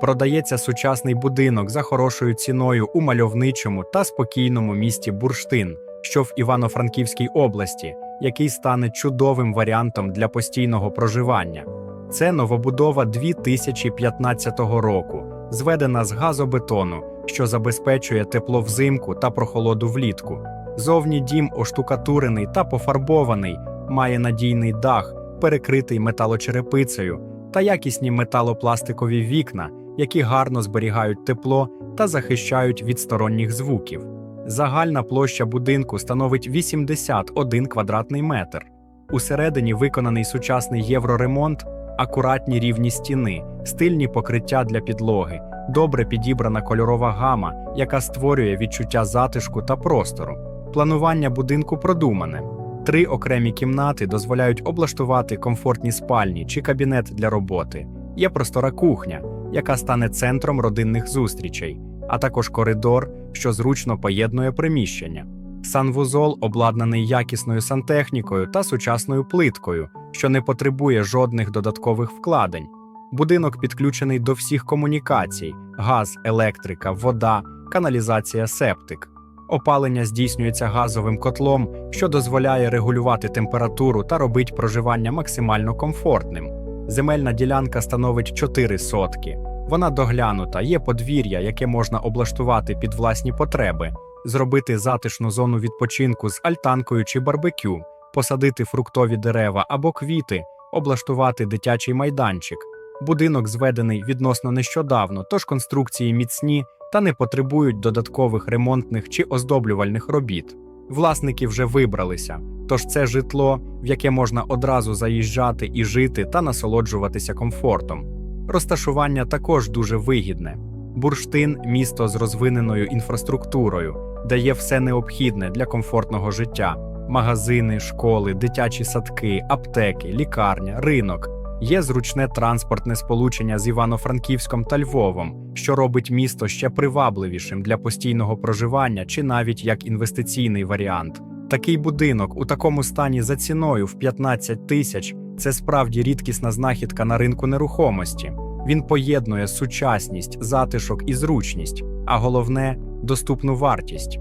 продається сучасний будинок за хорошою ціною у мальовничому та спокійному місті Бурштин, що в Івано-Франківській області, який стане чудовим варіантом для постійного проживання. Це новобудова 2015 року, зведена з газобетону, що забезпечує тепло взимку та прохолоду влітку. Зовні дім оштукатурений та пофарбований, має надійний дах, перекритий металочерепицею та якісні металопластикові вікна, які гарно зберігають тепло та захищають від сторонніх звуків. Загальна площа будинку становить 81 квадратний метр. Усередині виконаний сучасний євроремонт, акуратні рівні стіни, стильні покриття для підлоги, добре підібрана кольорова гама, яка створює відчуття затишку та простору. Планування будинку продумане. Три окремі кімнати дозволяють облаштувати комфортні спальні чи кабінет для роботи. Є простора кухня, яка стане центром родинних зустрічей, а також коридор, що зручно поєднує приміщення. Санвузол обладнаний якісною сантехнікою та сучасною плиткою, що не потребує жодних додаткових вкладень. Будинок підключений до всіх комунікацій: газ, електрика, вода, каналізація, септик. Опалення здійснюється газовим котлом, що дозволяє регулювати температуру та робить проживання максимально комфортним. Земельна ділянка становить 4 сотки. Вона доглянута, є подвір'я, яке можна облаштувати під власні потреби, зробити затишну зону відпочинку з альтанкою чи барбекю, посадити фруктові дерева або квіти, облаштувати дитячий майданчик. Будинок зведений відносно нещодавно, тож конструкції міцні та не потребують додаткових ремонтних чи оздоблювальних робіт. Власники вже вибралися, тож це житло, в яке можна одразу заїжджати і жити та насолоджуватися комфортом. Розташування також дуже вигідне. Бурштин місто з розвиненою інфраструктурою, дає все необхідне для комфортного життя: магазини, школи, дитячі садки, аптеки, лікарня, ринок. Є зручне транспортне сполучення з Івано-Франківськом та Львовом, що робить місто ще привабливішим для постійного проживання чи навіть як інвестиційний варіант. Такий будинок у такому стані за ціною в 15 тисяч це справді рідкісна знахідка на ринку нерухомості. Він поєднує сучасність, затишок і зручність, а головне доступну вартість.